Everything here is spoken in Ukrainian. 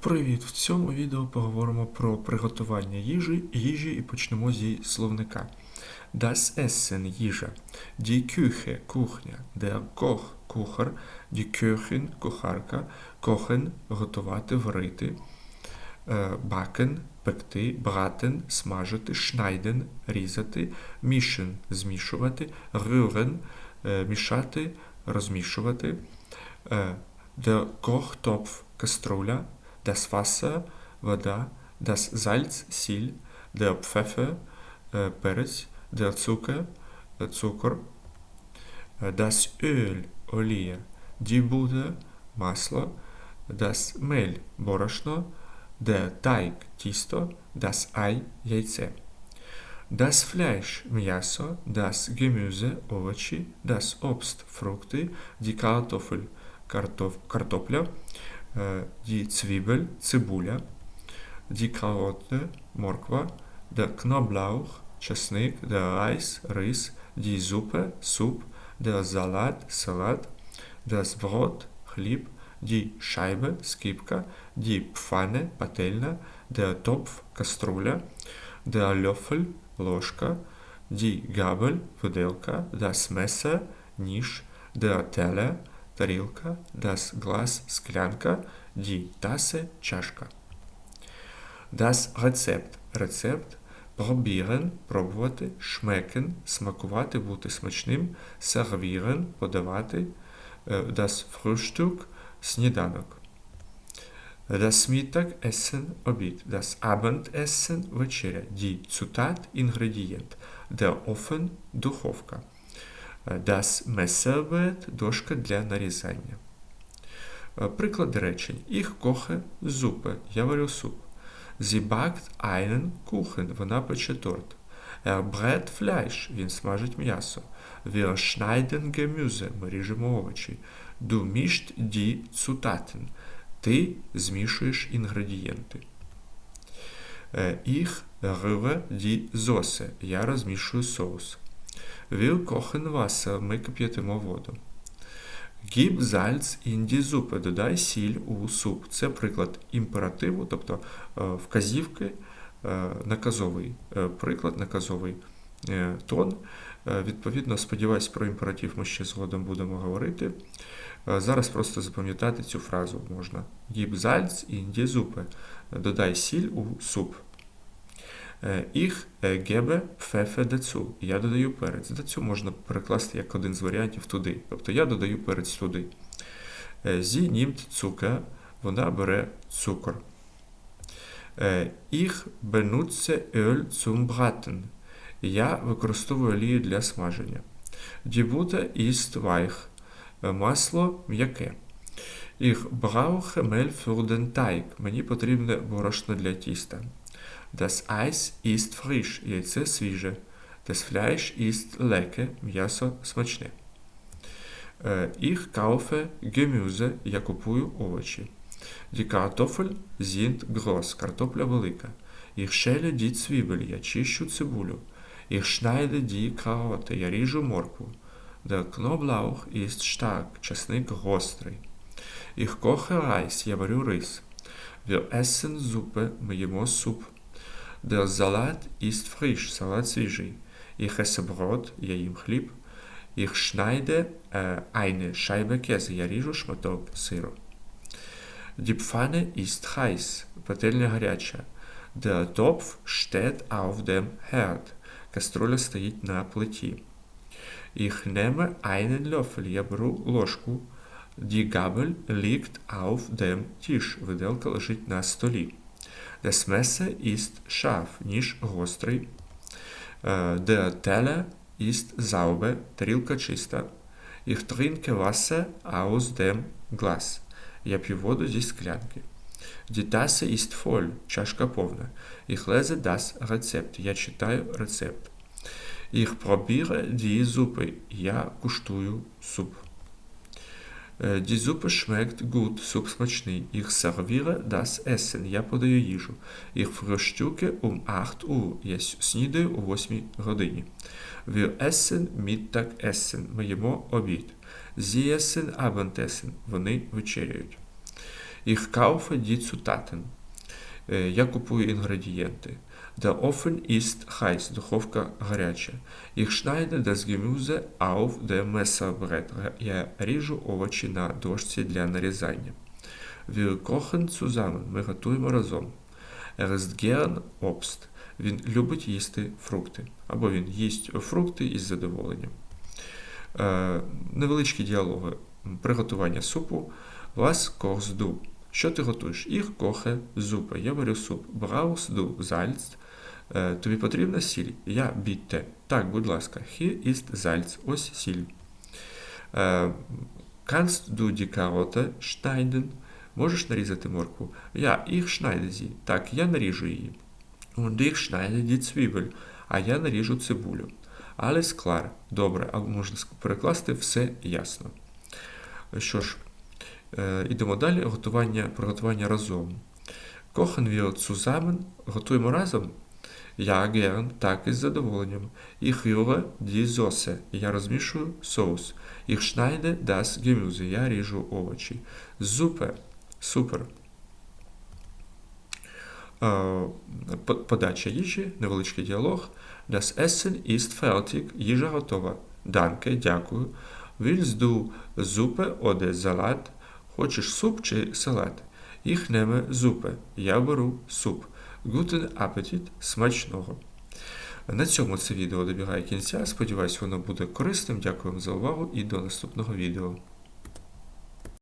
Привіт! В цьому відео поговоримо про приготування їжі, їжі і почнемо зі словника. Das Essen – їжа. Die Küche – кухня. Der Koch – кухар. Die Köchin – кухарка. Kochen – готувати, варити. Е, Backen – пекти. Braten – смажити. Schneiden – різати. Mischen – змішувати. Rühren – е, мішати, розмішувати. Е, Der Kochtopf – каструля. Das Wasser – вода. Das Salz – сіль. Der Pfeffer е, – перець. Der Zucker – цукор. Е, Das Öl – олія. Die Butter – масло. Das Mehl – борошно. Der Teig – тісто. Das Ei – яйце. Das Fleisch – м'ясо. Das Gemüse – овочі. Das Obst – фрукти. Die Kartoffel – картоф, картопля. Е, Die Zwiebel – цибуля. Die Karotte – морква. Der Knoblauch – часник. Der Reis – рис. Die Suppe – суп. Der Salat – салат. Das Brot – хліб. Die Scheibe – скибка. Die Pfanne – пательня. Der Topf – каструля. Der Löffel – ложка. Die Gabel – виделка. Das Messer – ніж. Der Teller – тарілка. Das Glas – склянка. Die Tasse – чашка. Das Rezept – рецепт. Probieren – пробувати. Schmecken – смакувати, бути смачним. Servieren – подавати. Е, Das Frühstück – сніданок. Das Mittagessen – обід. Das Abendessen – вечеря. Die Zutat – інгредієнт. Der Ofen – духовка. Е, Das Messerbrett – дошка для нарізання. Е, Приклади речень. Ich koche Suppe. Я варю суп. Sie backt einen Kuchen. Вона пече торт. Er brät Fleisch. Він смажить м'ясо. Wir schneiden Gemüse. Ми ріжемо овочі. Du mischt die Zutaten. Ти змішуєш інгредієнти. Е, Ich rühre die Soße. Я розмішую соус. Wir kochen Wasser. Ми кип'ятимо воду. Gib Salz in die Suppe. Додай сіль у суп. Це приклад імперативу, тобто е, вказівки, е, наказовий е, приклад, наказовий тон. Відповідно, сподіваюсь, про імператив ми ще згодом будемо говорити. Зараз просто запам'ятати цю фразу можна. Gib Salz in die Suppe. Додай сіль у суп. Е, Ich е, gebe Pfeffer dazu. Я додаю перець. Dazu можна перекласти як один з варіантів туди. Тобто я додаю перець туди. Е, Sie nimmt Zucker. Вона бере цукор. Е, Ich benutze Öl zum Braten. Я використовую олію для смаження. Ist weich. Е, Масло м'яке. Mehl für den Teig. Мені потрібне борошно для тіста. Das Eis ist frisch. Яйце свіже. Das Fleisch ist lecker. М'ясо смачне. Е, Ich kaufe Gemüse. Я купую овочі. Die Kartoffel sind groß. Картопля велика. Ich schäle die Zwiebel. Я чищу цибулю. Ich schneide die Karotte. Я ріжу моркву. Der Knoblauch ist stark. Часник гострий. Ich koche Reis. Я варю рис. Wir essen Suppe. Ми їмо суп. Der Salat ist frisch. Салат свіжий. Ich esse Brot. Я їм хліб. Ich schneide äh, eine Scheibe Käse. Я ріжу шматок сиру. Die Pfanne ist heiß. Пательня гаряча. Der Topf steht auf dem Herd. Каструля стоїть на плиті. Ich nehme einen Löffel. Я беру ложку. Die Gabel liegt auf dem Tisch. Виделка лежить на столі. Das Messer ist scharf. Ніж гострий. Äh, Der Teller ist sauber. Тарілка чиста. Ich trinke Wasser aus dem Glas. Я п'ю воду зі склянки. Die Tasse ist voll. Чашка повна. Ich lese das Rezept. Я читаю рецепт. Ich probiere die Suppe. Я куштую суп. Е, Die Suppe schmeckt gut. Суп смачний. Ich serviere das Essen. Я подаю їжу. Ich frühstücke um 8 Uhr. Я снідаю о 8 годині. Wir essen Mittagessen. Ми їмо обід. Sie essen Abendessen. Вони вечеряють. Ich kaufe die Zutaten. Е, Я купую інгредієнти. Der Ofen ist heiß. Духовка гаряча. Ich schneide das Gemüse auf dem Messerbrett. Я ріжу овочі на дошці для нарізання. Wir kochen zusammen. Ми готуємо разом. Er ist gern Obst. Він любить їсти фрукти. Або він їсть фрукти із задоволенням. Е, невеличкі діалоги. Приготування супу. Was kochst du? Що ти готуєш? Ich koche Suppe. Я варю суп. Brauchst du Salz? Е, тобі потрібна сіль? Я bitte. Так, будь ласка. Hier ist Salz. Ось сіль. Kannst du die Karotte schneiden? Можеш нарізати моркву? Я, ich schneide. Так, я наріжу її. Und ich schneide die Zwiebel. А я наріжу цибулю. Alles klar. Добре, або можна перекласти все ясно. Що ж, е, ідемо далі. Готування, приготування разом. Kochen wir zusammen. Готуємо разом. Ja, gern, так із задоволенням. Ich rühre Soße. Я розмішую соус. Ich schneide das Gemüse. Я ріжу овочі. Super. Супер. Е, Подача їжі, невеличкий діалог. Das Essen ist fertig. Їжа готова. Danke, дякую. Willst du Suppe oder Salat? Хочеш суп чи салат? Ich nehme Suppe. Я беру суп. Guten Appetit. Смачного. На цьому це відео добігає кінця. Сподіваюсь, воно буде корисним. Дякую вам за увагу і до наступного відео.